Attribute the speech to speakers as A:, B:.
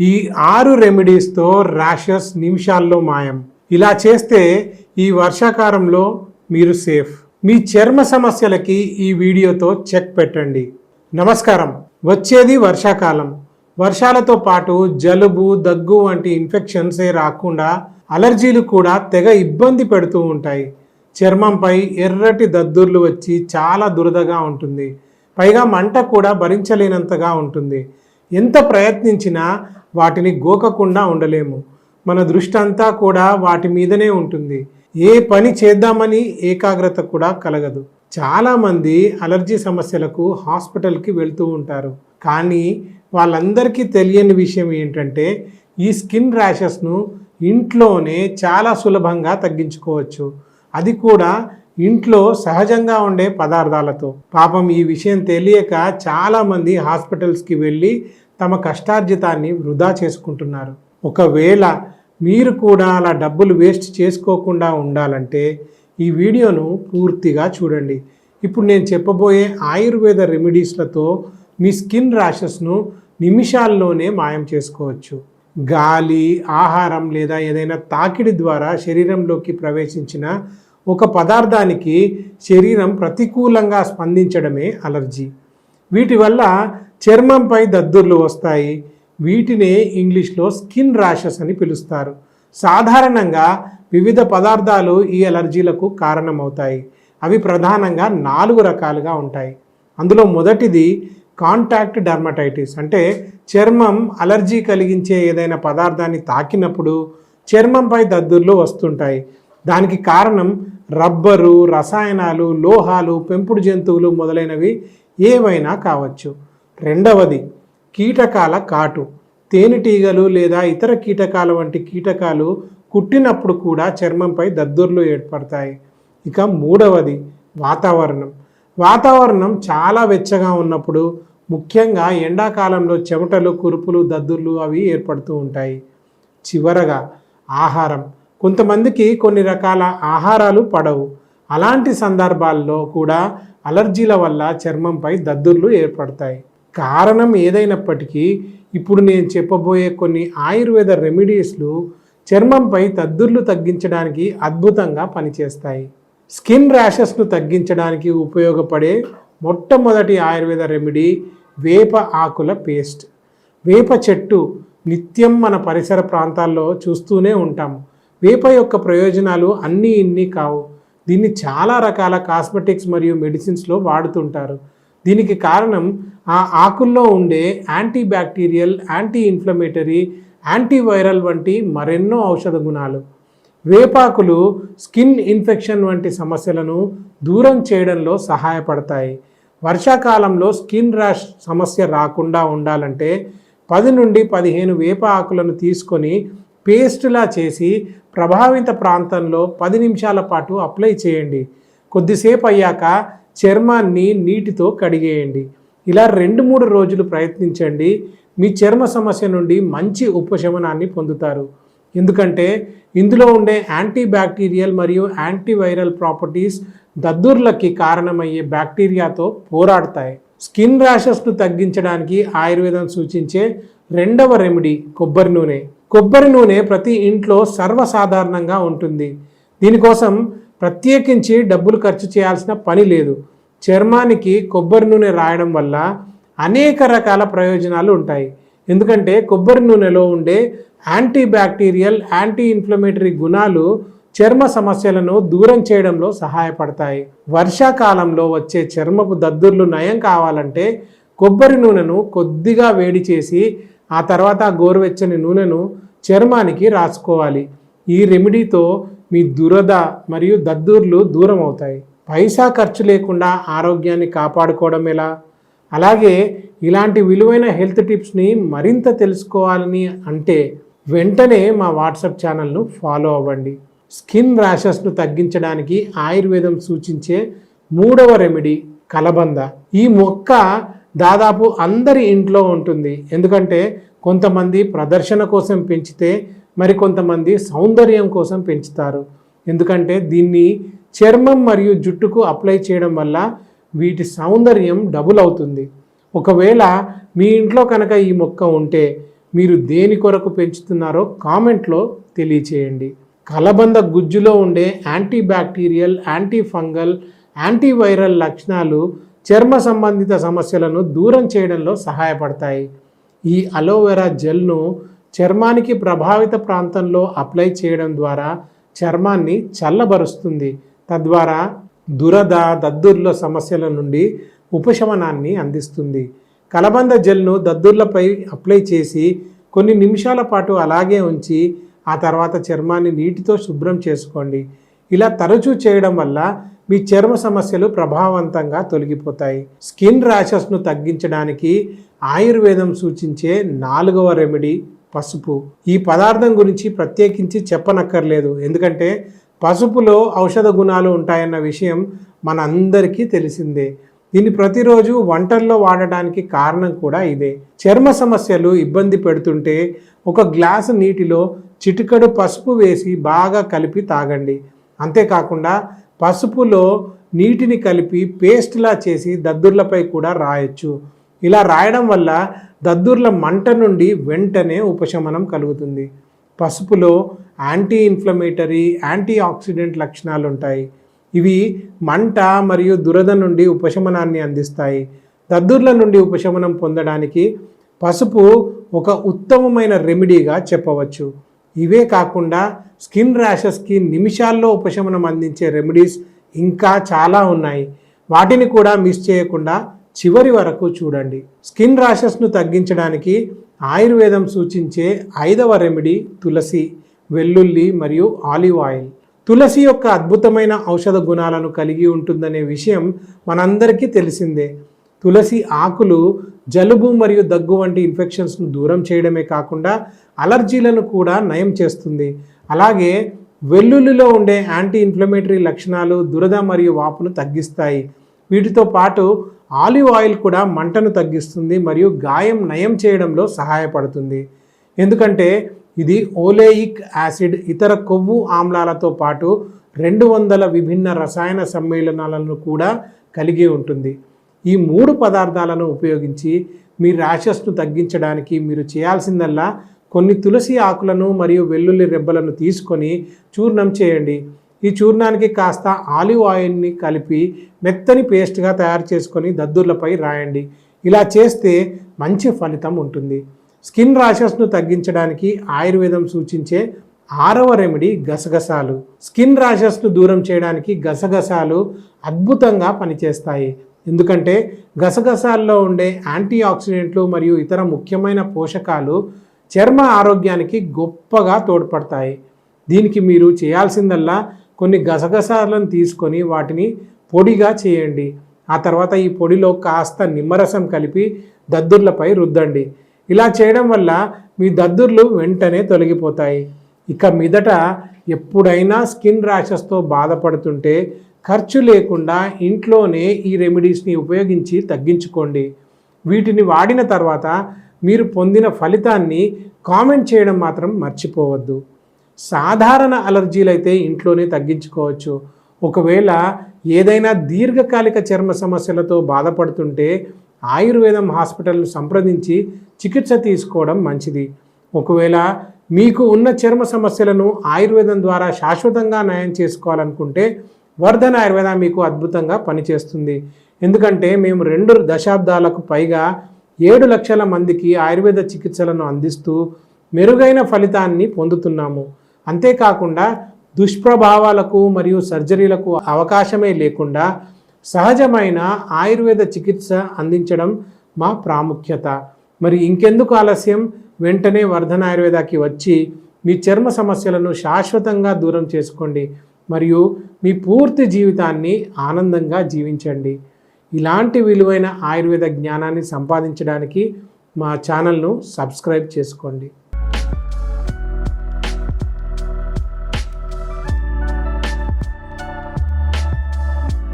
A: ఈ ఆరు రెమెడీస్తో ర్యాషెస్ నిమిషాల్లో మాయం. ఇలా చేస్తే ఈ వర్షాకాలంలో మీరు సేఫ్ మీ చర్మ సమస్యలకి ఈ వీడియోతో చెక్ పెట్టండి. నమస్కారం. వచ్చేది వర్షాకాలం. వర్షాలతో పాటు జలుబు దగ్గు వంటి ఇన్ఫెక్షన్సే రాకుండా అలర్జీలు కూడా తెగ ఇబ్బంది పెడుతూ ఉంటాయి. చర్మంపై ఎర్రటి దద్దుర్లు వచ్చి చాలా దురదగా ఉంటుంది. పైగా మంట కూడా భరించలేనంతగా ఉంటుంది. ఎంత ప్రయత్నించినా వాటిని గోకకుండా ఉండలేము. మన దృష్టి అంతా కూడా వాటి మీదనే ఉంటుంది. ఏ పని చేద్దామని ఏకాగ్రత కూడా కలగదు. చాలామంది అలర్జీ సమస్యలకు హాస్పిటల్కి వెళ్తూ ఉంటారు. కానీ వాళ్ళందరికీ తెలియని విషయం ఏంటంటే ఈ స్కిన్ ర్యాషెస్ను ఇంట్లోనే చాలా సులభంగా తగ్గించుకోవచ్చు. అది కూడా ఇంట్లో సహజంగా ఉండే పదార్థాలతో. పాపం ఈ విషయం తెలియక చాలామంది హాస్పిటల్స్కి వెళ్ళి తమ కష్టార్జితాన్ని వృధా చేసుకుంటున్నారు. ఒకవేళ మీరు కూడా అలా డబ్బులు వేస్ట్ చేసుకోకుండా ఉండాలంటే ఈ వీడియోను పూర్తిగా చూడండి. ఇప్పుడు నేను చెప్పబోయే ఆయుర్వేద రెమెడీస్లతో మీ స్కిన్ ర్యాషెస్ను నిమిషాల్లోనే మాయం చేసుకోవచ్చు. గాలి ఆహారం లేదా ఏదైనా తాకిడి ద్వారా శరీరంలోకి ప్రవేశించిన ఒక పదార్థానికి శరీరం ప్రతికూలంగా స్పందించడమే అలర్జీ. వీటి వల్ల చర్మంపై దద్దుర్లు వస్తాయి. వీటినే ఇంగ్లీష్లో స్కిన్ ర్యాషెస్ అని పిలుస్తారు. సాధారణంగా వివిధ పదార్థాలు ఈ అలర్జీలకు కారణమవుతాయి. అవి ప్రధానంగా నాలుగు రకాలుగా ఉంటాయి. అందులో మొదటిది కాంటాక్ట్ డర్మటైటిస్ అంటే చర్మం అలర్జీ కలిగించే ఏదైనా పదార్థాన్ని తాకినప్పుడు చర్మంపై దద్దుర్లు వస్తుంటాయి. దానికి కారణం రబ్బరు రసాయనాలు లోహాలు పెంపుడు జంతువులు మొదలైనవి ఏవైనా కావచ్చు. రెండవది కీటకాల కాటు. తేనెటీగలు లేదా ఇతర కీటకాల వంటి కీటకాలు కుట్టినప్పుడు కూడా చర్మంపై దద్దుర్లు ఏర్పడతాయి. ఇక మూడవది వాతావరణం. వాతావరణం చాలా వెచ్చగా ఉన్నప్పుడు ముఖ్యంగా ఎండాకాలంలో చెమటలు కురుపులు దద్దుర్లు అవి ఏర్పడుతూ ఉంటాయి. చివరగా ఆహారం. కొంతమందికి కొన్ని రకాల ఆహారాలు పడవు. అలాంటి సందర్భాల్లో కూడా అలర్జీల వల్ల చర్మంపై దద్దుర్లు ఏర్పడతాయి. కారణం ఏదైనప్పటికీ ఇప్పుడు నేను చెప్పబోయే కొన్ని ఆయుర్వేద రెమెడీస్లు చర్మంపై తద్దుర్లు తగ్గించడానికి అద్భుతంగా పనిచేస్తాయి. స్కిన్ ర్యాషెస్ను తగ్గించడానికి ఉపయోగపడే మొట్టమొదటి ఆయుర్వేద రెమెడీ వేప ఆకుల పేస్ట్. వేప చెట్టు నిత్యం మన పరిసర ప్రాంతాల్లో చూస్తూనే ఉంటాము వేప యొక్క ప్రయోజనాలు అన్నీ ఇన్ని కావు. దీన్ని చాలా రకాల కాస్మెటిక్స్ మరియు మెడిసిన్స్లో వాడుతుంటారు. దీనికి కారణం ఆ ఆకుల్లో ఉండే anti bacterial anti inflammatory antiviral వంటి మరెన్నో ఔషధ గుణాలు. వేపాకులు స్కిన్ ఇన్ఫెక్షన్ వంటి సమస్యలను దూరం చేయడంలో సహాయపడతాయి. వర్షాకాలంలో స్కిన్ ర్యాష్ సమస్య రాకుండా ఉండాలంటే పది నుండి పదిహేను వేప ఆకులను తీసుకొని పేస్ట్లా చేసి ప్రభావిత ప్రాంతంలో పది నిమిషాల పాటు అప్లై చేయండి. కొద్దిసేపు అయ్యాక చర్మాన్ని నీటితో కడిగేయండి. ఇలా రెండు మూడు రోజులు ప్రయత్నించండి. మీ చర్మ సమస్య నుండి మంచి ఉపశమనాన్ని పొందుతారు. ఎందుకంటే ఇందులో ఉండే యాంటీ బ్యాక్టీరియల్ మరియు యాంటీవైరల్ ప్రాపర్టీస్ దద్దుర్లకి కారణమయ్యే బ్యాక్టీరియాతో పోరాడతాయి. స్కిన్ ర్యాషెస్ను తగ్గించడానికి ఆయుర్వేదం సూచించే రెండవ రెమెడీ కొబ్బరి నూనె. కొబ్బరి నూనె ప్రతి ఇంట్లో సర్వసాధారణంగా ఉంటుంది. దీనికోసం ప్రత్యేకించి డబ్బులు ఖర్చు చేయాల్సిన పని లేదు. చర్మానికి కొబ్బరి నూనె రాయడం వల్ల అనేక రకాల ప్రయోజనాలు ఉంటాయి. ఎందుకంటే కొబ్బరి నూనెలో ఉండే యాంటీ బ్యాక్టీరియల్ యాంటీ ఇన్ఫ్లమేటరీ గుణాలు చర్మ సమస్యలను దూరం చేయడంలో సహాయపడతాయి. వర్షాకాలంలో వచ్చే చర్మపు దద్దుర్లు నయం కావాలంటే కొబ్బరి నూనెను కొద్దిగా వేడి చేసి ఆ తర్వాత గోరువెచ్చని నూనెను చర్మానికి రాసుకోవాలి. ఈ రెమెడీతో మీ దురద మరియు దద్దుర్లు దూరం అవుతాయి. పైసా ఖర్చు లేకుండా ఆరోగ్యాన్ని కాపాడుకోవడం ఎలా? అలాగే ఇలాంటి విలువైన హెల్త్ టిప్స్ని మరింత తెలుసుకోవాలని అంటే వెంటనే మా వాట్సాప్ ఛానల్ను ఫాలో అవ్వండి. స్కిన్ ర్యాషెస్ను తగ్గించడానికి ఆయుర్వేదం సూచించే మూడవ రెమెడీ కలబంద. ఈ మొక్క దాదాపు అందరి ఇంట్లో ఉంటుంది. ఎందుకంటే కొంతమంది ప్రదర్శన కోసం పెంచితే మరికొంతమంది సౌందర్యం కోసం పెంచుతారు. ఎందుకంటే దీన్ని చర్మం మరియు జుట్టుకు అప్లై చేయడం వల్ల వీటి సౌందర్యం డబుల్ అవుతుంది. ఒకవేళ మీ ఇంట్లో కనుక ఈ మొక్క ఉంటే మీరు దేని కొరకు పెంచుతున్నారో కామెంట్లో తెలియచేయండి. కలబంద గుజ్జులో ఉండే anti bacterial anti fungal antiviral లక్షణాలు చర్మ సంబంధిత సమస్యలను దూరం చేయడంలో సహాయపడతాయి. ఈ అలోవెరా జెల్ను చర్మానికి ప్రభావిత ప్రాంతంలో అప్లై చేయడం ద్వారా చర్మాన్ని చల్లబరుస్తుంది. తద్వారా దురద దద్దుర్ల సమస్యల నుండి ఉపశమనాన్ని అందిస్తుంది. కలబంద జెల్ను దద్దుర్లపై అప్లై చేసి కొన్ని నిమిషాల పాటు అలాగే ఉంచి ఆ తర్వాత చర్మాన్ని నీటితో శుభ్రం చేసుకోండి. ఇలా తరచూ చేయడం వల్ల మీ చర్మ సమస్యలు ప్రభావవంతంగా తొలగిపోతాయి. స్కిన్ ర్యాషెస్ను తగ్గించడానికి ఆయుర్వేదం సూచించే నాలుగవ రెమెడీ పసుపు. ఈ పదార్థం గురించి ప్రత్యేకించి చెప్పనక్కర్లేదు. ఎందుకంటే పసుపులో ఔషధ గుణాలు ఉంటాయన్న విషయం మనందరికీ తెలిసిందే. దీన్ని ప్రతిరోజు వంటల్లో వాడటానికి కారణం కూడా ఇదే. చర్మ సమస్యలు ఇబ్బంది పెడుతుంటే ఒక గ్లాసు నీటిలో చిటికడు పసుపు వేసి బాగా కలిపి తాగండి. అంతేకాకుండా పసుపులో నీటిని కలిపి పేస్ట్లా చేసి దద్దుర్లపై కూడా రాయొచ్చు. ఇలా రాయడం వల్ల దద్దుర్ల మంట నుండి వెంటనే ఉపశమనం కలుగుతుంది. పసుపులో యాంటీ ఇన్ఫ్లమేటరీ యాంటీ ఆక్సిడెంట్ లక్షణాలు ఉంటాయి ఇవి మంట మరియు దురద నుండి ఉపశమనాన్ని అందిస్తాయి. దద్దుర్ల నుండి ఉపశమనం పొందడానికి పసుపు ఒక ఉత్తమమైన రెమెడీగా చెప్పవచ్చు. ఇవే కాకుండా స్కిన్ ర్యాషెస్కి నిమిషాల్లో ఉపశమనం అందించే రెమెడీస్ ఇంకా చాలా ఉన్నాయి. వాటిని కూడా మిస్ చేయకుండా చివరి వరకు చూడండి. స్కిన్ ర్యాషెస్ను తగ్గించడానికి ఆయుర్వేదం సూచించే ఐదవ రెమెడీ తులసి వెల్లుల్లి మరియు ఆలివ్ ఆయిల్. తులసి యొక్క అద్భుతమైన ఔషధ గుణాలను కలిగి ఉంటుందనే విషయం మనందరికీ తెలిసిందే. తులసి ఆకులు జలుబు మరియు దగ్గు వంటి ఇన్ఫెక్షన్స్ను దూరం చేయడమే కాకుండా అలర్జీలను కూడా నయం చేస్తుంది. అలాగే వెల్లుల్లిలో ఉండే యాంటీ ఇన్ఫ్లమేటరీ లక్షణాలు దురద మరియు వాపును తగ్గిస్తాయి. వీటితో పాటు ఆలివ్ ఆయిల్ కూడా మంటను తగ్గిస్తుంది మరియు గాయం నయం చేయడంలో సహాయపడుతుంది. ఎందుకంటే ఇది ఓలేయిక్ యాసిడ్ ఇతర కొవ్వు ఆమ్లాలతో పాటు రెండు వందల విభిన్న రసాయన సమ్మేళనాలను కూడా కలిగి ఉంటుంది. ఈ మూడు పదార్థాలను ఉపయోగించి మీ ర్యాషెస్ను తగ్గించడానికి మీరు చేయాల్సిందల్లా కొన్ని తులసి ఆకులను మరియు వెల్లుల్లి రెబ్బలను తీసుకొని చూర్ణం చేయండి. ఈ చూర్ణానికి కాస్త ఆలివ్ ఆయిల్ని కలిపి మెత్తని పేస్ట్గా తయారు చేసుకొని దద్దుర్లపై రాయండి. ఇలా చేస్తే మంచి ఫలితం ఉంటుంది. స్కిన్ ర్యాషెస్ను తగ్గించడానికి ఆయుర్వేదం సూచించే ఆరవ రెమెడీ గసగసాలు. స్కిన్ ర్యాషెస్ను దూరం చేయడానికి గసగసాలు అద్భుతంగా పనిచేస్తాయి. ఎందుకంటే గసగసాల్లో ఉండే యాంటీ ఆక్సిడెంట్లు మరియు ఇతర ముఖ్యమైన పోషకాలు చర్మ ఆరోగ్యానికి గొప్పగా తోడ్పడతాయి. దీనికి మీరు చేయాల్సిందల్లా కొన్ని గసగసాలను తీసుకొని వాటిని పొడిగా చేయండి. ఆ తర్వాత ఈ పొడిలో కాస్త నిమ్మరసం కలిపి దద్దుర్లపై రుద్దండి. ఇలా చేయడం వల్ల మీ దద్దుర్లు వెంటనే తొలగిపోతాయి. ఇక మీదట ఎప్పుడైనా స్కిన్ ర్యాషెస్తో బాధపడుతుంటే ఖర్చు లేకుండా ఇంట్లోనే ఈ రెమెడీస్ని ఉపయోగించి తగ్గించుకోండి. వీటిని వాడిన తర్వాత మీరు పొందిన ఫలితాన్ని కామెంట్ చేయడం మాత్రం మర్చిపోవద్దు. సాధారణ అలర్జీలు అయితే ఇంట్లోనే తగ్గించుకోవచ్చు. ఒకవేళ ఏదైనా దీర్ఘకాలిక చర్మ సమస్యలతో బాధపడుతుంటే ఆయుర్వేదం హాస్పిటల్ను సంప్రదించి చికిత్స తీసుకోవడం మంచిది. ఒకవేళ మీకు ఉన్న చర్మ సమస్యలను ఆయుర్వేదం ద్వారా శాశ్వతంగా నయం చేసుకోవాలనుకుంటే వర్ధన్ ఆయుర్వేద మీకు అద్భుతంగా పనిచేస్తుంది. ఎందుకంటే మేము రెండు దశాబ్దాలకు పైగా ఏడు లక్షల మందికి ఆయుర్వేద చికిత్సలను అందిస్తూ మెరుగైన ఫలితాన్ని పొందుతున్నాము. అంతేకాకుండా దుష్ప్రభావాలకు మరియు సర్జరీలకు అవకాశమే లేకుండా సహజమైన ఆయుర్వేద చికిత్స అందించడం మా ప్రాముఖ్యత. మరి ఇంకెందుకు ఆలస్యం? వెంటనే వర్ధన ఆయుర్వేదాకి వచ్చి మీ చర్మ సమస్యలను శాశ్వతంగా దూరం చేసుకోండి మరియు మీ పూర్తి జీవితాన్ని ఆనందంగా జీవించండి. ఇలాంటి విలువైన ఆయుర్వేద జ్ఞానాన్ని సంపాదించడానికి మా ఛానల్ను సబ్స్క్రైబ్ చేసుకోండి.